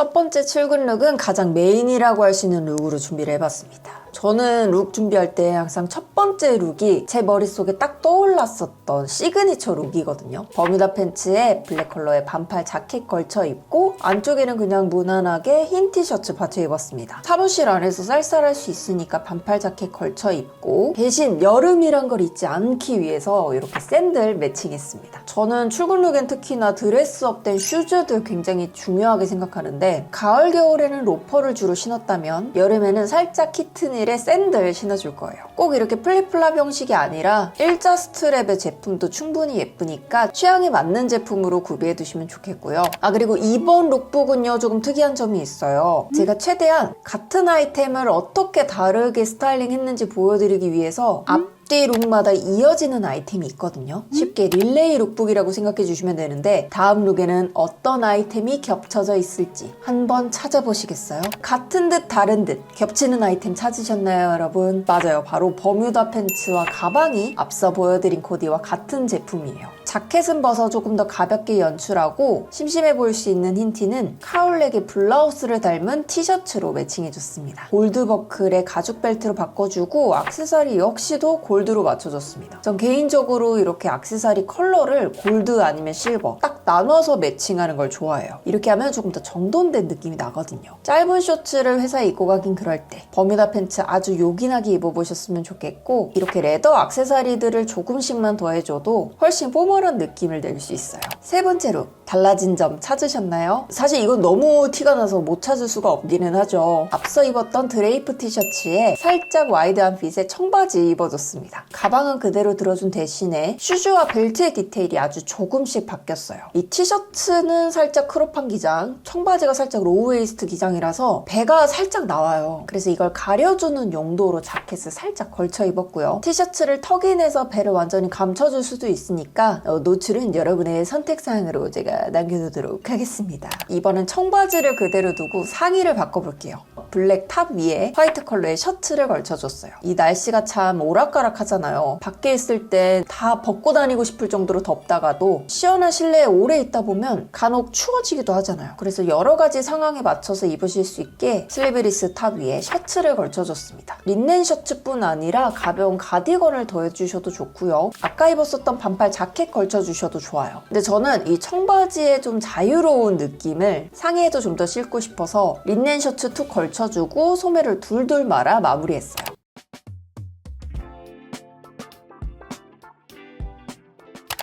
첫 번째 출근 룩은 가장 메인이라고 할 수 있는 룩으로 준비를 해봤습니다. 저는 룩 준비할 때 항상 첫 번째 룩이 제 머릿속에 딱 떠올랐었던 시그니처 룩이거든요. 버뮤다 팬츠에 블랙 컬러의 반팔 자켓 걸쳐 입고 안쪽에는 그냥 무난하게 흰 티셔츠 받쳐 입었습니다. 사무실 안에서 쌀쌀할 수 있으니까 반팔 자켓 걸쳐 입고 대신 여름이란 걸 잊지 않기 위해서 이렇게 샌들 매칭했습니다. 저는 출근 룩엔 특히나 드레스업 된 슈즈들 굉장히 중요하게 생각하는데 가을 겨울에는 로퍼를 주로 신었다면 여름에는 살짝 키트닐에 샌들 신어줄 거예요. 꼭 이렇게 플립플랍 형식이 아니라 일자 스트랩의 제품도 충분히 예쁘니까 취향에 맞는 제품으로 구비해 두시면 좋겠고요. 아 그리고 이번 룩북은요 조금 특이한 점이 있어요. 제가 최대한 같은 아이템을 어떻게 다르게 스타일링 했는지 보여드리기 위해서 앞 뒤 룩마다 이어지는 아이템이 있거든요. 쉽게 릴레이 룩북이라고 생각해 주시면 되는데 다음 룩에는 어떤 아이템이 겹쳐져 있을지 한번 찾아보시겠어요? 같은 듯 다른 듯 겹치는 아이템 찾으셨나요, 여러분? 맞아요. 바로 버뮤다 팬츠와 가방이 앞서 보여드린 코디와 같은 제품이에요. 자켓은 벗어 조금 더 가볍게 연출하고 심심해 보일 수 있는 흰 티는 카울렉의 블라우스를 닮은 티셔츠로 매칭해줬습니다. 골드 버클에 가죽 벨트로 바꿔주고 악세사리 역시도 골드로 맞춰줬습니다. 전 개인적으로 이렇게 악세사리 컬러를 골드 아니면 실버 딱 나눠서 매칭하는 걸 좋아해요. 이렇게 하면 조금 더 정돈된 느낌이 나거든요. 짧은 셔츠를 회사에 입고 가긴 그럴 때 버뮤다 팬츠 아주 요긴하게 입어보셨으면 좋겠고 이렇게 레더 악세사리들을 조금씩만 더해줘도 훨씬 포멀한 느낌을 낼 수 있어요. 세 번째 룩 달라진 점 찾으셨나요? 사실 이건 너무 티가 나서 못 찾을 수가 없기는 하죠. 앞서 입었던 드레이프 티셔츠에 살짝 와이드한 핏의 청바지 입어줬습니다. 가방은 그대로 들어준 대신에 슈즈와 벨트의 디테일이 아주 조금씩 바뀌었어요. 이 티셔츠는 살짝 크롭한 기장, 청바지가 살짝 로우웨이스트 기장이라서 배가 살짝 나와요. 그래서 이걸 가려주는 용도로 자켓을 살짝 걸쳐 입었고요. 티셔츠를 턱인해서 배를 완전히 감춰줄 수도 있으니까 어, 노출은 여러분의 선택사항으로 제가 남겨두도록 하겠습니다. 이번엔 청바지를 그대로 두고 상의를 바꿔볼게요. 블랙 탑 위에 화이트 컬러의 셔츠를 걸쳐줬어요. 이 날씨가 참 오락가락 하잖아요. 밖에 있을 때 다 벗고 다니고 싶을 정도로 덥다가도 시원한 실내에 오래 있다 보면 간혹 추워지기도 하잖아요. 그래서 여러 가지 상황에 맞춰서 입으실 수 있게 슬리브리스 탑 위에 셔츠를 걸쳐줬습니다. 린넨 셔츠뿐 아니라 가벼운 가디건을 더해주셔도 좋고요. 아까 입었었던 반팔 자켓 걸쳐주셔도 좋아요. 근데 저는 이 청바지의 좀 자유로운 느낌을 상의에도 좀 더 싣고 싶어서 린넨 셔츠 툭 걸쳐주고 소매를 둘둘 말아 마무리했어요.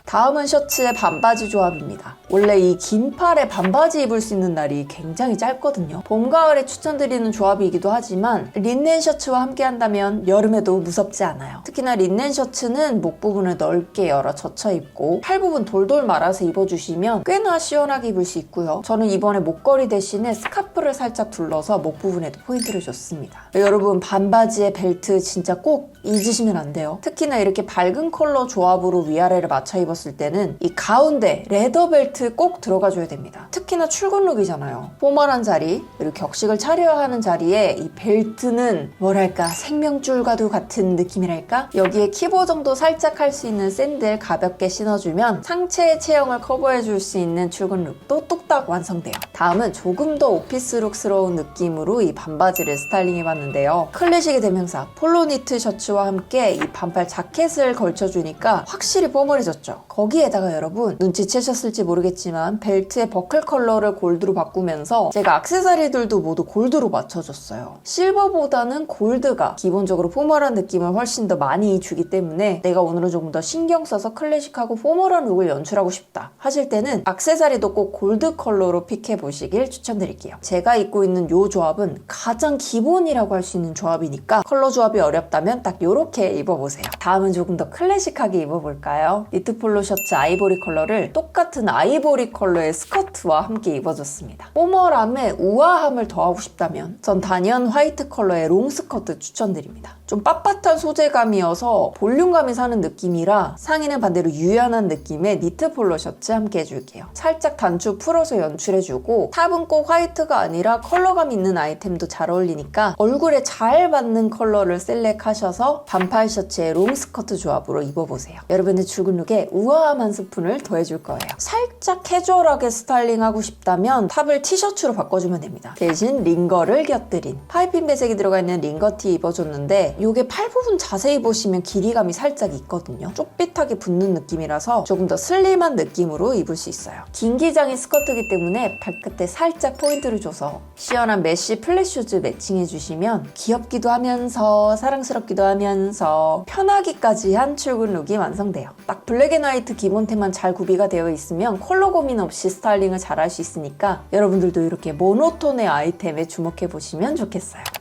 다음은 셔츠의 반바지 조합입니다. 원래 이 긴 팔에 반바지 입을 수 있는 날이 굉장히 짧거든요. 봄, 가을에 추천드리는 조합이기도 하지만 린넨 셔츠와 함께 한다면 여름에도 무섭지 않아요. 특히나 린넨 셔츠는 목 부분을 넓게 열어 젖혀 입고 팔 부분 돌돌 말아서 입어주시면 꽤나 시원하게 입을 수 있고요. 저는 이번에 목걸이 대신에 스카프를 살짝 둘러서 목 부분에도 포인트를 줬습니다. 여러분 반바지에 벨트 진짜 꼭 잊으시면 안 돼요. 특히나 이렇게 밝은 컬러 조합으로 위아래를 맞춰 입었을 때는 이 가운데 레더 벨트 꼭 들어가줘야 됩니다. 특히나 출근 룩이잖아요. 포멀한 자리, 그리고 격식을 차려야 하는 자리에 이 벨트는 뭐랄까 생명줄과도 같은 느낌이랄까? 여기에 키보 정도 살짝 할 수 있는 샌들 가볍게 신어주면 상체의 체형을 커버해줄 수 있는 출근 룩도 뚝딱 완성돼요. 다음은 조금 더 오피스룩스러운 느낌으로 이 반바지를 스타일링해봤는데요. 클래식의 대명사 폴로 니트 셔츠와 함께 이 반팔 자켓을 걸쳐주니까 확실히 포멀해졌죠. 거기에다가 여러분 눈치채셨을지 모르겠 지만 벨트의 버클 컬러를 골드로 바꾸면서 제가 악세사리들도 모두 골드로 맞춰줬어요. 실버보다는 골드가 기본적으로 포멀한 느낌을 훨씬 더 많이 주기 때문에 내가 오늘은 조금 더 신경 써서 클래식하고 포멀한 룩을 연출하고 싶다 하실 때는 악세사리도 꼭 골드 컬러로 픽해 보시길 추천드릴게요. 제가 입고 있는 이 조합은 가장 기본이라고 할 수 있는 조합이니까 컬러 조합이 어렵다면 딱 이렇게 입어보세요. 다음은 조금 더 클래식하게 입어볼까요? 니트 폴로 셔츠 아이보리 컬러를 똑같은 아이 보리 컬러의 스커트와 함께 입어줬습니다. 포멀함에 우아함을 더하고 싶다면 전 단연 화이트 컬러의 롱 스커트 추천드립니다. 좀 빳빳한 소재감이어서 볼륨감이 사는 느낌이라 상의는 반대로 유연한 느낌의 니트 폴로 셔츠 함께 해줄게요. 살짝 단추 풀어서 연출해주고 탑은 꼭 화이트가 아니라 컬러감 있는 아이템도 잘 어울리니까 얼굴에 잘 맞는 컬러를 셀렉하셔서 반팔 셔츠에 롱 스커트 조합으로 입어보세요. 여러분의 출근 룩에 우아함 한 스푼을 더해줄 거예요. 살짝 캐주얼하게 스타일링하고 싶다면 탑을 티셔츠로 바꿔주면 됩니다. 대신 링거를 곁들인 파이핑 배색이 들어가 있는 링거티 입어줬는데 이게 팔 부분 자세히 보시면 길이감이 살짝 있거든요. 쪽빗하게 붙는 느낌이라서 조금 더 슬림한 느낌으로 입을 수 있어요. 긴 기장의 스커트이기 때문에 발끝에 살짝 포인트를 줘서 시원한 메쉬 플랫슈즈 매칭해주시면 귀엽기도 하면서 사랑스럽기도 하면서 편하기까지 한 출근 룩이 완성돼요. 딱 블랙 앤 화이트 기본템만 잘 구비가 되어 있으면 컬러 고민 없이 스타일링을 잘할 수 있으니까 여러분들도 이렇게 모노톤의 아이템에 주목해 보시면 좋겠어요.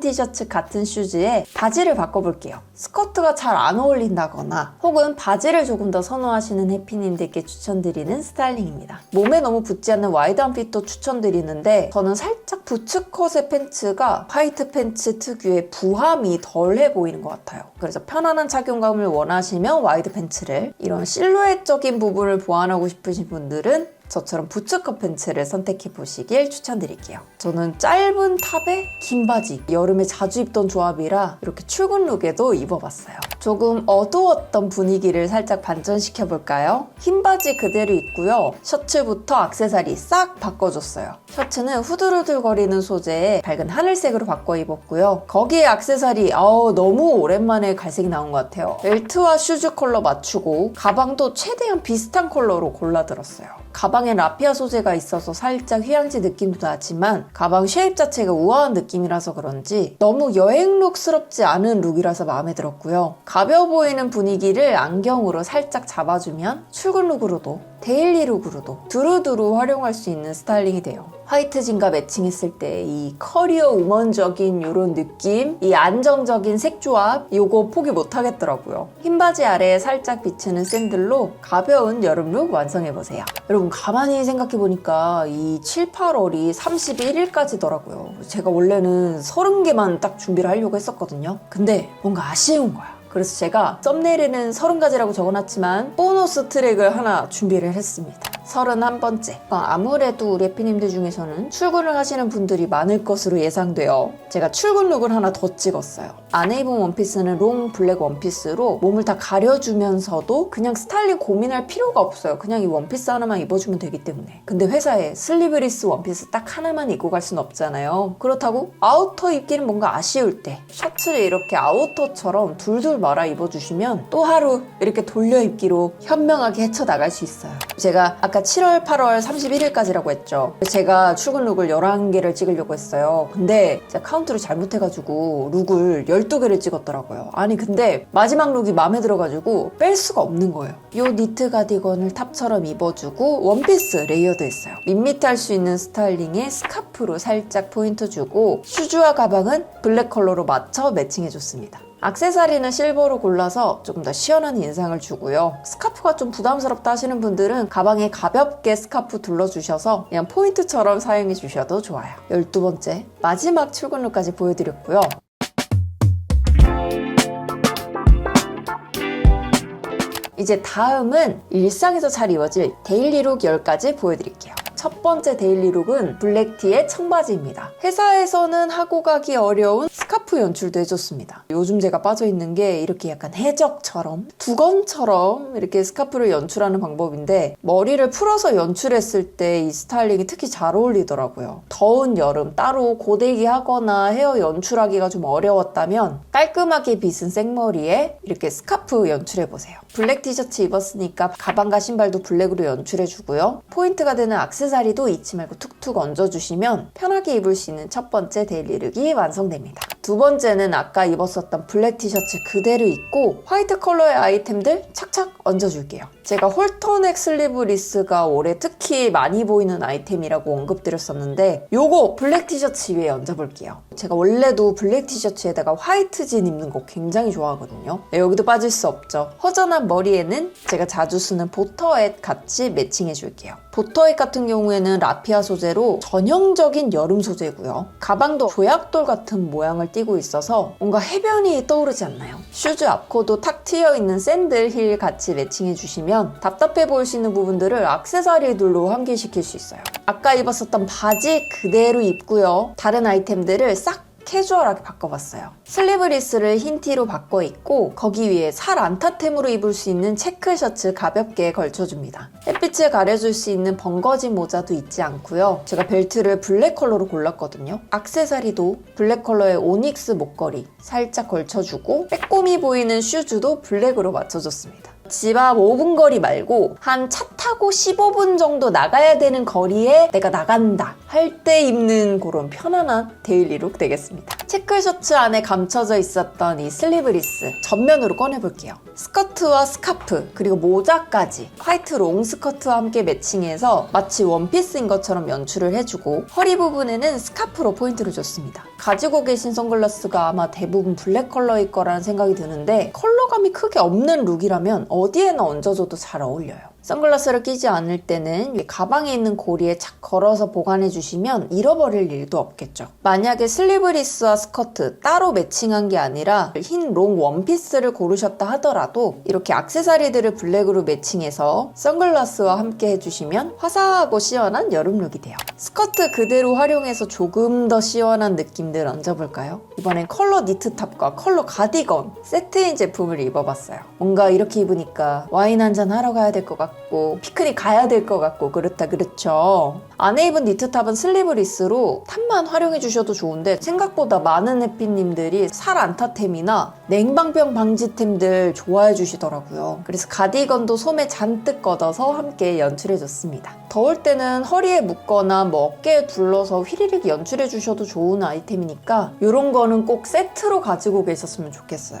티셔츠, 같은 슈즈에 바지를 바꿔볼게요. 스커트가 잘 안 어울린다거나 혹은 바지를 조금 더 선호하시는 해피님들께 추천드리는 스타일링입니다. 몸에 너무 붙지 않는 와이드한 핏도 추천드리는데 저는 살짝 부츠컷의 팬츠가 화이트 팬츠 특유의 부함이 덜해 보이는 것 같아요. 그래서 편안한 착용감을 원하시면 와이드 팬츠를 이런 실루엣적인 부분을 보완하고 싶으신 분들은 저처럼 부츠컷 팬츠를 선택해 보시길 추천드릴게요. 저는 짧은 탑에 긴 바지, 여름에 자주 입던 조합이라 이렇게 출근 룩에도 입어봤어요. 조금 어두웠던 분위기를 살짝 반전시켜 볼까요? 흰 바지 그대로 입고요. 셔츠부터 악세사리 싹 바꿔줬어요. 셔츠는 후들후들거리는 소재에 밝은 하늘색으로 바꿔 입었고요. 거기에 악세사리, 아우 너무 오랜만에 갈색이 나온 것 같아요. 벨트와 슈즈 컬러 맞추고 가방도 최대한 비슷한 컬러로 골라 들었어요. 가방에 라피아 소재가 있어서 살짝 휴양지 느낌도 나지만 가방 쉐입 자체가 우아한 느낌이라서 그런지 너무 여행룩스럽지 않은 룩이라서 마음에 들었고요. 가벼워 보이는 분위기를 안경으로 살짝 잡아주면 출근 룩으로도 데일리 룩으로도 두루두루 활용할 수 있는 스타일링이 돼요. 화이트 진과 매칭했을 때 이 커리어 우먼적인 이런 느낌, 이 안정적인 색 조합, 요거 포기 못 하겠더라고요. 흰 바지 아래에 살짝 비치는 샌들로 가벼운 여름 룩 완성해보세요. 여러분 가만히 생각해보니까 이 7, 8월이 31일까지더라고요. 제가 원래는 30개만 딱 준비를 하려고 했었거든요. 근데 뭔가 아쉬운 거야. 그래서 제가 썸네일에는 30가지라고 적어놨지만 보너스 트랙을 하나 준비를 했습니다. 31번째. 아무래도 우리 해피님들 중에서는 출근을 하시는 분들이 많을 것으로 예상돼요. 제가 출근 룩을 하나 더 찍었어요. 안에 입은 원피스는 롱 블랙 원피스로 몸을 다 가려주면서도 그냥 스타일링 고민할 필요가 없어요. 그냥 이 원피스 하나만 입어주면 되기 때문에. 근데 회사에 슬리브리스 원피스 딱 하나만 입고 갈 순 없잖아요. 그렇다고 아우터 입기는 뭔가 아쉬울 때 셔츠를 이렇게 아우터처럼 둘둘 말아 입어주시면 또 하루 이렇게 돌려 입기로 현명하게 헤쳐나갈 수 있어요. 제가 아까 7월, 8월 31일까지라고 했죠. 제가 출근 룩을 11개를 찍으려고 했어요. 근데 제가 카운트를 잘못해가지고 룩을 12개를 찍었더라고요. 아니 근데 마지막 룩이 마음에 들어가지고 뺄 수가 없는 거예요. 이 니트 가디건을 탑처럼 입어주고 원피스 레이어드 했어요. 밋밋할 수 있는 스타일링에 스카프로 살짝 포인트 주고 슈즈와 가방은 블랙 컬러로 맞춰 매칭해줬습니다. 악세사리는 실버로 골라서 조금 더 시원한 인상을 주고요. 스카프가 좀 부담스럽다 하시는 분들은 가방에 가볍게 스카프 둘러주셔서 그냥 포인트처럼 사용해 주셔도 좋아요. 12번째, 마지막 출근룩까지 보여드렸고요. 이제 다음은 일상에서 잘 입어질 데일리룩 10가지 보여드릴게요. 첫 번째 데일리룩은 블랙티의 청바지입니다. 회사에서는 하고 가기 어려운 스카프 연출도 해줬습니다. 요즘 제가 빠져있는 게 이렇게 약간 해적처럼 두건처럼 이렇게 스카프를 연출하는 방법인데 머리를 풀어서 연출했을 때 이 스타일링이 특히 잘 어울리더라고요. 더운 여름 따로 고데기 하거나 헤어 연출하기가 좀 어려웠다면 깔끔하게 빗은 생머리에 이렇게 스카프 연출해보세요. 블랙 티셔츠 입었으니까 가방과 신발도 블랙으로 연출해주고요. 포인트가 되는 악세사리 도 잊지 말고 툭툭 얹어주시면 편하게 입을 수 있는 첫 번째 데일리룩이 완성됩니다. 두 번째는 아까 입었었던 블랙 티셔츠 그대로 입고 화이트 컬러의 아이템들 착착 얹어줄게요. 제가 홀터넥 슬리브 리스가 올해 특히 많이 보이는 아이템이라고 언급드렸었는데 요거 블랙 티셔츠 위에 얹어볼게요. 제가 원래도 블랙 티셔츠에다가 화이트 진 입는 거 굉장히 좋아하거든요. 네, 여기도 빠질 수 없죠. 허전한 머리에는 제가 자주 쓰는 보터햇 같이 매칭해줄게요. 보터햇 같은 경우에는 라피아 소재로 전형적인 여름 소재고요. 가방도 조약돌 같은 모양을 띠고 있어서 뭔가 해변이 떠오르지 않나요? 슈즈 앞코도 탁 트여 있는 샌들 힐 같이 매칭해 주시면 답답해 보일 수 있는 부분들을 악세사리들로 환기시킬 수 있어요. 아까 입었었던 바지 그대로 입고요. 다른 아이템들을 싹 캐주얼하게 바꿔봤어요. 슬리브리스를 흰 티로 바꿔 입고 거기 위에 살 안타템으로 입을 수 있는 체크 셔츠 가볍게 걸쳐줍니다. 햇빛을 가려줄 수 있는 벙거진 모자도 있지 않고요. 제가 벨트를 블랙 컬러로 골랐거든요. 악세사리도 블랙 컬러의 오닉스 목걸이 살짝 걸쳐주고 빼꼼히 보이는 슈즈도 블랙으로 맞춰줬습니다. 집 앞 5분 거리 말고 한 차 타고 15분 정도 나가야 되는 거리에 내가 나간다 할 때 입는 그런 편안한 데일리룩 되겠습니다. 체크 셔츠 안에 감춰져 있었던 이 슬리브리스 전면으로 꺼내볼게요. 스커트와 스카프 그리고 모자까지 화이트 롱 스커트와 함께 매칭해서 마치 원피스인 것처럼 연출을 해주고 허리 부분에는 스카프로 포인트를 줬습니다. 가지고 계신 선글라스가 아마 대부분 블랙 컬러일 거라는 생각이 드는데 컬러감이 크게 없는 룩이라면 어디에나 얹어줘도 잘 어울려요. 선글라스를 끼지 않을 때는 이 가방에 있는 고리에 착 걸어서 보관해 주시면 잃어버릴 일도 없겠죠. 만약에 슬리브리스와 스커트 따로 매칭한 게 아니라 흰 롱 원피스를 고르셨다 하더라도 이렇게 악세사리들을 블랙으로 매칭해서 선글라스와 함께 해주시면 화사하고 시원한 여름 룩이 돼요. 스커트 그대로 활용해서 조금 더 시원한 느낌들 얹어볼까요? 이번엔 컬러 니트탑과 컬러 가디건 세트인 제품을 입어봤어요. 뭔가 이렇게 입으니까 와인 한 잔 하러 가야 될 것 같고 피크닉 가야 될 것 같고 그렇다 그렇죠. 안에 입은 니트탑은 슬리브리스로 탑만 활용해 주셔도 좋은데 생각보다 많은 해피님들이 살 안타템이나 냉방병 방지템들 좋아해 주시더라고요. 그래서 가디건도 소매 잔뜩 걷어서 함께 연출해 줬습니다. 더울 때는 허리에 묶거나 뭐 어깨에 둘러서 휘리릭 연출해 주셔도 좋은 아이템이니까 이런 거는 꼭 세트로 가지고 계셨으면 좋겠어요.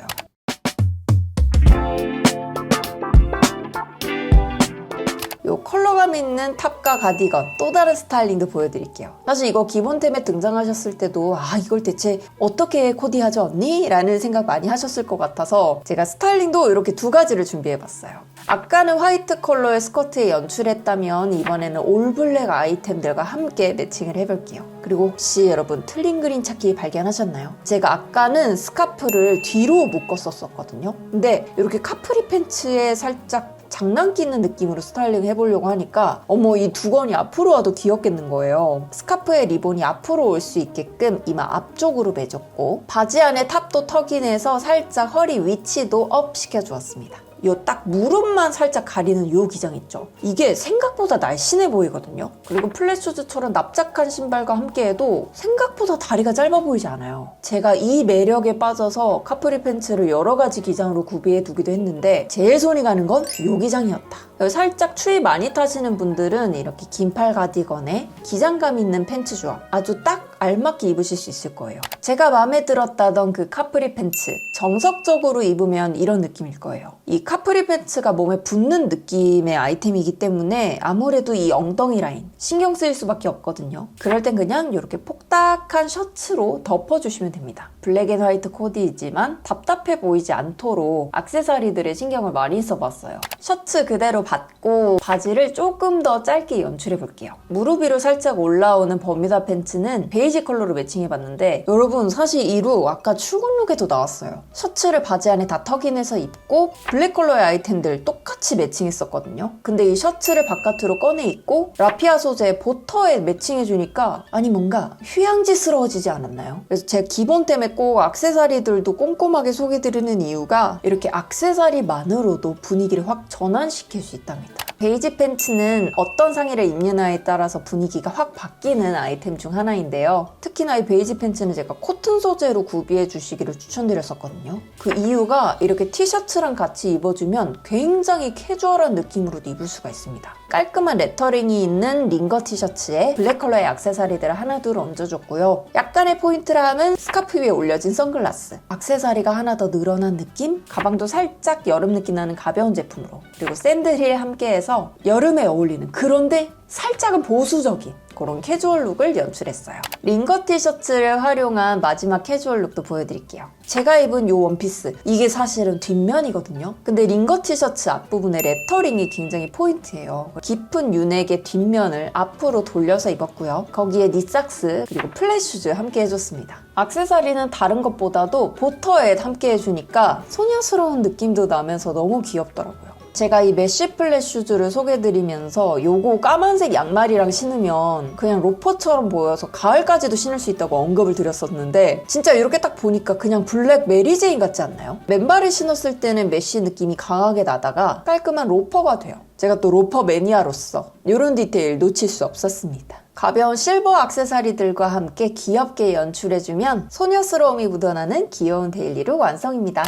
요 컬러감 있는 탑과 가디건 또 다른 스타일링도 보여드릴게요. 사실 이거 기본템에 등장하셨을 때도 아 이걸 대체 어떻게 코디하죠 언니? 라는 생각 많이 하셨을 것 같아서 제가 스타일링도 이렇게 두 가지를 준비해봤어요. 아까는 화이트 컬러의 스커트에 연출했다면 이번에는 올블랙 아이템들과 함께 매칭을 해볼게요. 그리고 혹시 여러분 틀린 그림 찾기 발견하셨나요? 제가 아까는 스카프를 뒤로 묶었었거든요. 근데 이렇게 카프리 팬츠에 살짝 장난기 있는 느낌으로 스타일링 해보려고 하니까 어머 이 두건이 앞으로 와도 귀엽겠는 거예요. 스카프의 리본이 앞으로 올 수 있게끔 이마 앞쪽으로 매줬고 바지 안에 탑도 턱인해서 살짝 허리 위치도 업 시켜주었습니다. 요 딱 무릎만 살짝 가리는 요 기장 있죠. 이게 생각보다 날씬해 보이거든요. 그리고 플랫슈즈처럼 납작한 신발과 함께해도 생각보다 다리가 짧아 보이지 않아요. 제가 이 매력에 빠져서 카프리 팬츠를 여러 가지 기장으로 구비해 두기도 했는데 제일 손이 가는 건 요 기장이었다. 살짝 추위 많이 타시는 분들은 이렇게 긴팔 가디건에 기장감 있는 팬츠 조합 아주 딱 알맞게 입으실 수 있을 거예요. 제가 마음에 들었다던 그 카프리 팬츠 정석적으로 입으면 이런 느낌일 거예요. 이 카프리 팬츠가 몸에 붙는 느낌의 아이템이기 때문에 아무래도 이 엉덩이 라인 신경 쓰일 수밖에 없거든요. 그럴 땐 그냥 이렇게 폭닥한 셔츠로 덮어주시면 됩니다. 블랙 앤 화이트 코디이지만 답답해 보이지 않도록 악세사리들에 신경을 많이 써봤어요. 셔츠 그대로 받고 바지를 조금 더 짧게 연출해 볼게요. 무릎 위로 살짝 올라오는 버뮤다 팬츠는 베이 지 컬러로 매칭해봤는데 여러분 사실 이 룩 아까 출근 룩에도 나왔어요. 셔츠를 바지 안에 다 턱인해서 입고 블랙 컬러의 아이템들 똑같이 매칭했었거든요. 근데 이 셔츠를 바깥으로 꺼내 입고 라피아 소재 보터에 매칭해주니까 아니 뭔가 휴양지스러워지지 않았나요? 그래서 제 기본 템에 꼭 악세사리들도 꼼꼼하게 소개드리는 이유가 이렇게 악세사리만으로도 분위기를 확 전환시킬 수 있답니다. 베이지 팬츠는 어떤 상의를 입느냐에 따라서 분위기가 확 바뀌는 아이템 중 하나인데요. 특히나 이 베이지 팬츠는 제가 코튼 소재로 구비해 주시기를 추천드렸었거든요. 그 이유가 이렇게 티셔츠랑 같이 입어주면 굉장히 캐주얼한 느낌으로도 입을 수가 있습니다. 깔끔한 레터링이 있는 링거 티셔츠에 블랙 컬러의 액세서리들을 하나둘 얹어줬고요. 약간의 포인트라 하면 스카프 위에 올려진 선글라스. 액세서리가 하나 더 늘어난 느낌? 가방도 살짝 여름 느낌 나는 가벼운 제품으로. 그리고 샌들힐 함께해서 여름에 어울리는 그런데 살짝은 보수적인 그런 캐주얼 룩을 연출했어요. 링거 티셔츠를 활용한 마지막 캐주얼 룩도 보여드릴게요. 제가 입은 이 원피스 이게 사실은 뒷면이거든요. 근데 링거 티셔츠 앞부분에 레터링이 굉장히 포인트예요. 깊은 윤넥의 뒷면을 앞으로 돌려서 입었고요. 거기에 니삭스 그리고 플랫슈즈 함께 해줬습니다. 악세사리는 다른 것보다도 보터에 함께 해주니까 소녀스러운 느낌도 나면서 너무 귀엽더라고요. 제가 이 메쉬 플랫 슈즈를 소개드리면서 요거 까만색 양말이랑 신으면 그냥 로퍼처럼 보여서 가을까지도 신을 수 있다고 언급을 드렸었는데 진짜 이렇게 딱 보니까 그냥 블랙 메리제인 같지 않나요? 맨발을 신었을 때는 메쉬 느낌이 강하게 나다가 깔끔한 로퍼가 돼요. 제가 또 로퍼 매니아로서 이런 디테일 놓칠 수 없었습니다. 가벼운 실버 악세사리들과 함께 귀엽게 연출해주면 소녀스러움이 묻어나는 귀여운 데일리룩 완성입니다.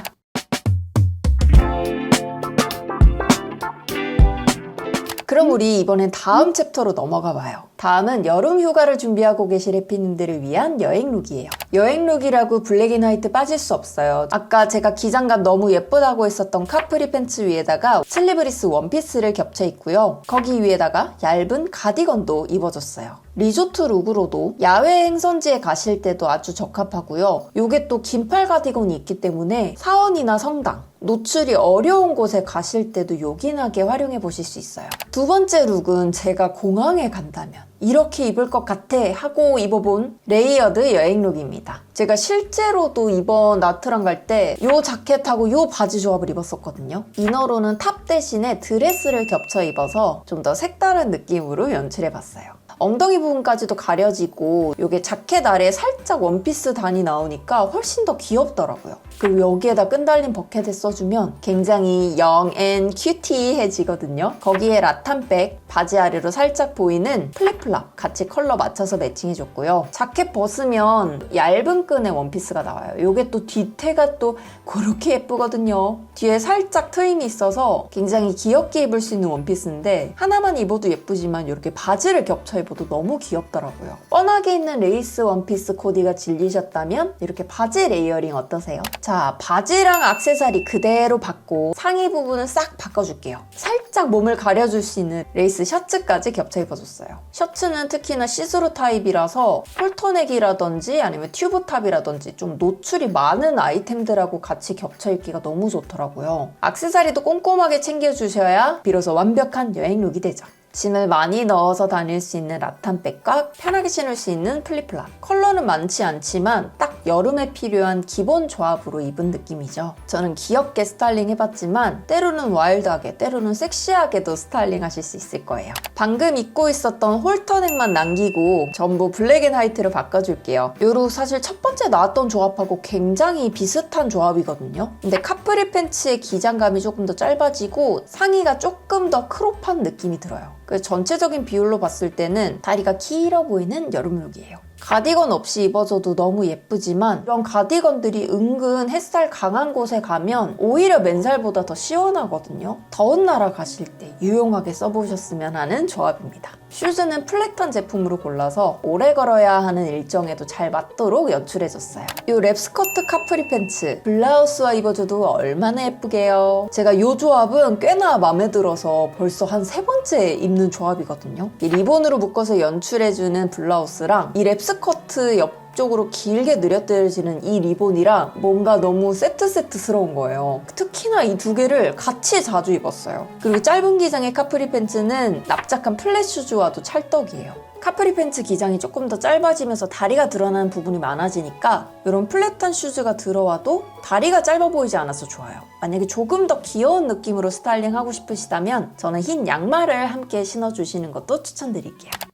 그럼 우리 이번엔 다음 챕터로 넘어가 봐요. 다음은 여름 휴가를 준비하고 계실 해피님들을 위한 여행 룩이에요. 여행 룩이라고 블랙 앤 화이트 빠질 수 없어요. 아까 제가 기장감 너무 예쁘다고 했었던 카프리 팬츠 위에다가 슬리브리스 원피스를 겹쳐 입고요. 거기 위에다가 얇은 가디건도 입어줬어요. 리조트 룩으로도 야외 행선지에 가실 때도 아주 적합하고요. 요게 또 긴팔 가디건이 있기 때문에 사원이나 성당, 노출이 어려운 곳에 가실 때도 요긴하게 활용해 보실 수 있어요. 두 번째 룩은 제가 공항에 간다면 이렇게 입을 것 같아 하고 입어본 레이어드 여행 룩입니다. 제가 실제로도 이번 나트랑 갈때요 자켓하고 요 바지 조합을 입었었거든요. 이너로는 탑 대신에 드레스를 겹쳐 입어서 좀 더 색다른 느낌으로 연출해 봤어요. 엉덩이 부분까지도 가려지고 이게 자켓 아래에 살짝 원피스 단이 나오니까 훨씬 더 귀엽더라고요. 그리고 여기에다 끈달린 버켓을 써주면 굉장히 영 앤 큐티해지거든요. 거기에 라탄백, 바지 아래로 살짝 보이는 플립플랍 같이 컬러 맞춰서 매칭해줬고요. 자켓 벗으면 얇은 끈의 원피스가 나와요. 이게 또 뒤태가 또 그렇게 예쁘거든요. 뒤에 살짝 트임이 있어서 굉장히 귀엽게 입을 수 있는 원피스인데 하나만 입어도 예쁘지만 이렇게 바지를 겹쳐 입어도 너무 귀엽더라고요. 뻔하게 있는 레이스 원피스 코디가 질리셨다면 이렇게 바지 레이어링 어떠세요? 자, 바지랑 악세사리 그대로 받고 상의 부분은 싹 바꿔줄게요. 살짝 몸을 가려줄 수 있는 레이스 셔츠까지 겹쳐 입어줬어요. 셔츠는 특히나 시스루 타입이라서 폴터넥이라든지 아니면 튜브탑이라든지 좀 노출이 많은 아이템들하고 같이 겹쳐 입기가 너무 좋더라고요. 악세사리도 꼼꼼하게 챙겨주셔야 비로소 완벽한 여행 룩이 되죠. 짐을 많이 넣어서 다닐 수 있는 라탄백과 편하게 신을 수 있는 플립플랍. 컬러는 많지 않지만 딱 여름에 필요한 기본 조합으로 입은 느낌이죠. 저는 귀엽게 스타일링 해봤지만 때로는 와일드하게, 때로는 섹시하게도 스타일링 하실 수 있을 거예요. 방금 입고 있었던 홀터넥만 남기고 전부 블랙 앤 화이트로 바꿔줄게요. 요로 사실 첫 번째 나왔던 조합하고 굉장히 비슷한 조합이거든요. 근데 카프리 팬츠의 기장감이 조금 더 짧아지고 상의가 조금 더 크롭한 느낌이 들어요. 그 전체적인 비율로 봤을 때는 다리가 길어 보이는 여름룩이에요. 가디건 없이 입어줘도 너무 예쁘지만 이런 가디건들이 은근 햇살 강한 곳에 가면 오히려 맨살보다 더 시원하거든요. 더운 나라 가실 때 유용하게 써보셨으면 하는 조합입니다. 슈즈는 플랫한 제품으로 골라서 오래 걸어야 하는 일정에도 잘 맞도록 연출해줬어요. 이 랩스커트 카프리 팬츠 블라우스와 입어줘도 얼마나 예쁘게요. 제가 이 조합은 꽤나 마음에 들어서 벌써 한 세 번째 입는 조합이거든요. 이 리본으로 묶어서 연출해주는 블라우스랑 이 랩스 커트 옆 쪽으로 길게 느려뜨려지는 이 리본이랑 뭔가 너무 세트 세트스러운 거예요. 특히나 이 두 개를 같이 자주 입었어요. 그리고 짧은 기장의 카프리 팬츠는 납작한 플랫 슈즈와도 찰떡이에요. 카프리 팬츠 기장이 조금 더 짧아지면서 다리가 드러나는 부분이 많아지니까 이런 플랫한 슈즈가 들어와도 다리가 짧아 보이지 않아서 좋아요. 만약에 조금 더 귀여운 느낌으로 스타일링 하고 싶으시다면 저는 흰 양말을 함께 신어주시는 것도 추천드릴게요.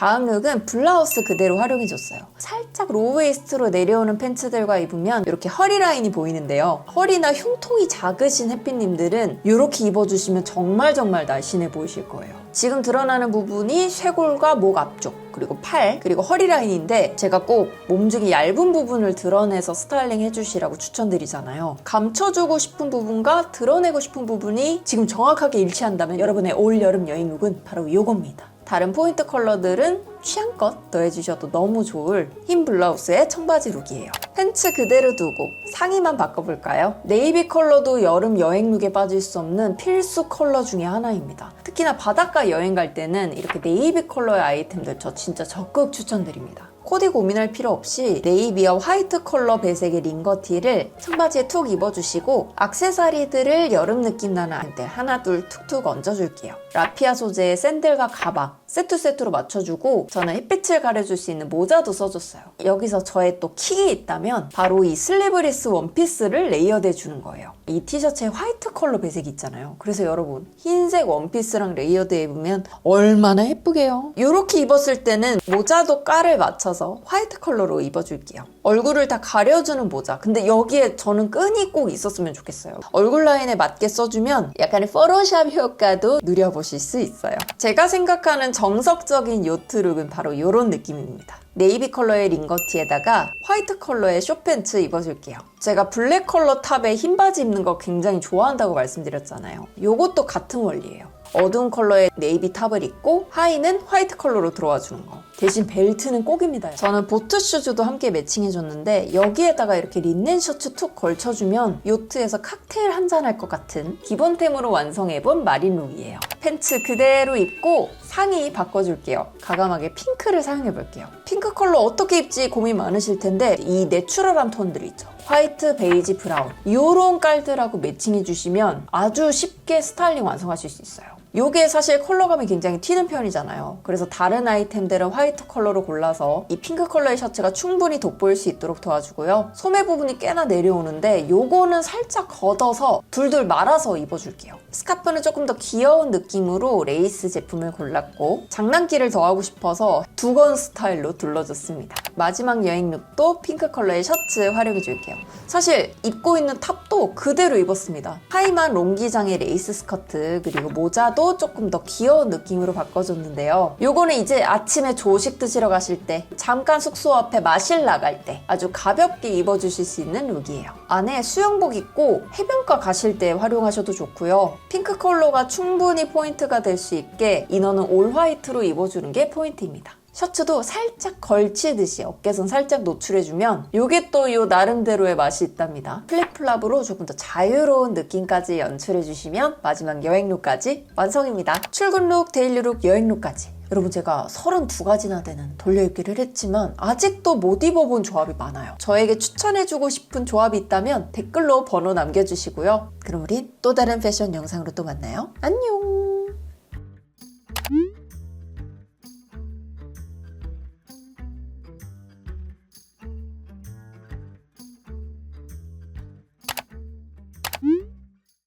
다음 룩은 블라우스 그대로 활용해줬어요. 살짝 로우웨이스트로 내려오는 팬츠들과 입으면 이렇게 허리 라인이 보이는데요. 허리나 흉통이 작으신 해피님들은 이렇게 입어주시면 정말 정말 날씬해 보이실 거예요. 지금 드러나는 부분이 쇄골과 목 앞쪽, 그리고 팔, 그리고 허리 라인인데 제가 꼭 몸중에 얇은 부분을 드러내서 스타일링 해주시라고 추천드리잖아요. 감춰주고 싶은 부분과 드러내고 싶은 부분이 지금 정확하게 일치한다면 여러분의 올 여름 여행 룩은 바로 이겁니다. 다른 포인트 컬러들은 취향껏 더해주셔도 너무 좋을 흰 블라우스의 청바지 룩이에요. 팬츠 그대로 두고 상의만 바꿔볼까요? 네이비 컬러도 여름 여행 룩에 빠질 수 없는 필수 컬러 중에 하나입니다. 특히나 바닷가 여행 갈 때는 이렇게 네이비 컬러의 아이템들 저 진짜 적극 추천드립니다. 코디 고민할 필요 없이 네이비와 화이트 컬러 배색의 링거티를 청바지에 툭 입어주시고 악세사리들을 여름 느낌 나는 아이들 하나 둘 툭툭 얹어줄게요. 라피아 소재의 샌들과 가방 세트 세트로 맞춰주고 저는 햇빛을 가려줄 수 있는 모자도 써줬어요. 여기서 저의 또 킥이 있다면 바로 이 슬리브리스 원피스를 레이어드 해 주는 거예요. 이 티셔츠에 화이트 컬러 배색이 있잖아요. 그래서 여러분 흰색 원피스랑 레이어드 입으면 얼마나 예쁘게요. 이렇게 입었을 때는 모자도 깔을 맞춰서 화이트 컬러로 입어줄게요. 얼굴을 다 가려주는 모자. 근데 여기에 저는 끈이 꼭 있었으면 좋겠어요. 얼굴 라인에 맞게 써주면 약간의 포토샵 효과도 누려보 실 수 있어요. 제가 생각하는 정석적인 요트 룩은 바로 이런 느낌입니다. 네이비 컬러의 링거티에다가 화이트 컬러의 숏팬츠 입어줄게요. 제가 블랙 컬러 탑에 흰 바지 입는 거 굉장히 좋아한다고 말씀드렸잖아요. 요것도 같은 원리예요. 어두운 컬러의 네이비 탑을 입고 하의는 화이트 컬러로 들어와 주는 거. 대신 벨트는 꼭입니다. 저는 보트 슈즈도 함께 매칭해줬는데 여기에다가 이렇게 린넨 셔츠 툭 걸쳐주면 요트에서 칵테일 한 잔 할 것 같은 기본템으로 완성해본 마린 룩이에요. 팬츠 그대로 입고 상의 바꿔줄게요. 가감하게 핑크를 사용해볼게요. 핑크 컬러 어떻게 입지 고민 많으실 텐데 이 내추럴한 톤들 있죠. 화이트, 베이지, 브라운 이런 깔들하고 매칭해주시면 아주 쉽게 스타일링 완성하실 수 있어요. 요게 사실 컬러감이 굉장히 튀는 편이잖아요. 그래서 다른 아이템들은 화이트 컬러로 골라서 이 핑크 컬러의 셔츠가 충분히 돋보일 수 있도록 도와주고요. 소매 부분이 꽤나 내려오는데 요거는 살짝 걷어서 둘둘 말아서 입어줄게요. 스카프는 조금 더 귀여운 느낌으로 레이스 제품을 골랐고 장난기를 더하고 싶어서 두건 스타일로 둘러줬습니다. 마지막 여행 룩도 핑크 컬러의 셔츠 활용해줄게요. 사실 입고 있는 탑도 그대로 입었습니다. 하이만 롱기장의 레이스 스커트 그리고 모자도 조금 더 귀여운 느낌으로 바꿔줬는데요. 요거는 이제 아침에 조식 드시러 가실 때 잠깐 숙소 앞에 마실 나갈 때 아주 가볍게 입어주실 수 있는 룩이에요. 안에 수영복 입고 해변가 가실 때 활용하셔도 좋고요. 핑크 컬러가 충분히 포인트가 될 수 있게 이너는 올 화이트로 입어주는 게 포인트입니다. 셔츠도 살짝 걸치듯이 어깨선 살짝 노출해주면 요게 또요 나름대로의 맛이 있답니다. 플립플랍으로 조금 더 자유로운 느낌까지 연출해주시면 마지막 여행룩까지 완성입니다. 출근룩, 데일리룩, 여행룩까지 여러분 제가 32가지나 되는 돌려입기를 했지만 아직도 못 입어본 조합이 많아요. 저에게 추천해주고 싶은 조합이 있다면 댓글로 번호 남겨주시고요. 그럼 우린 또 다른 패션 영상으로 또 만나요. 안녕!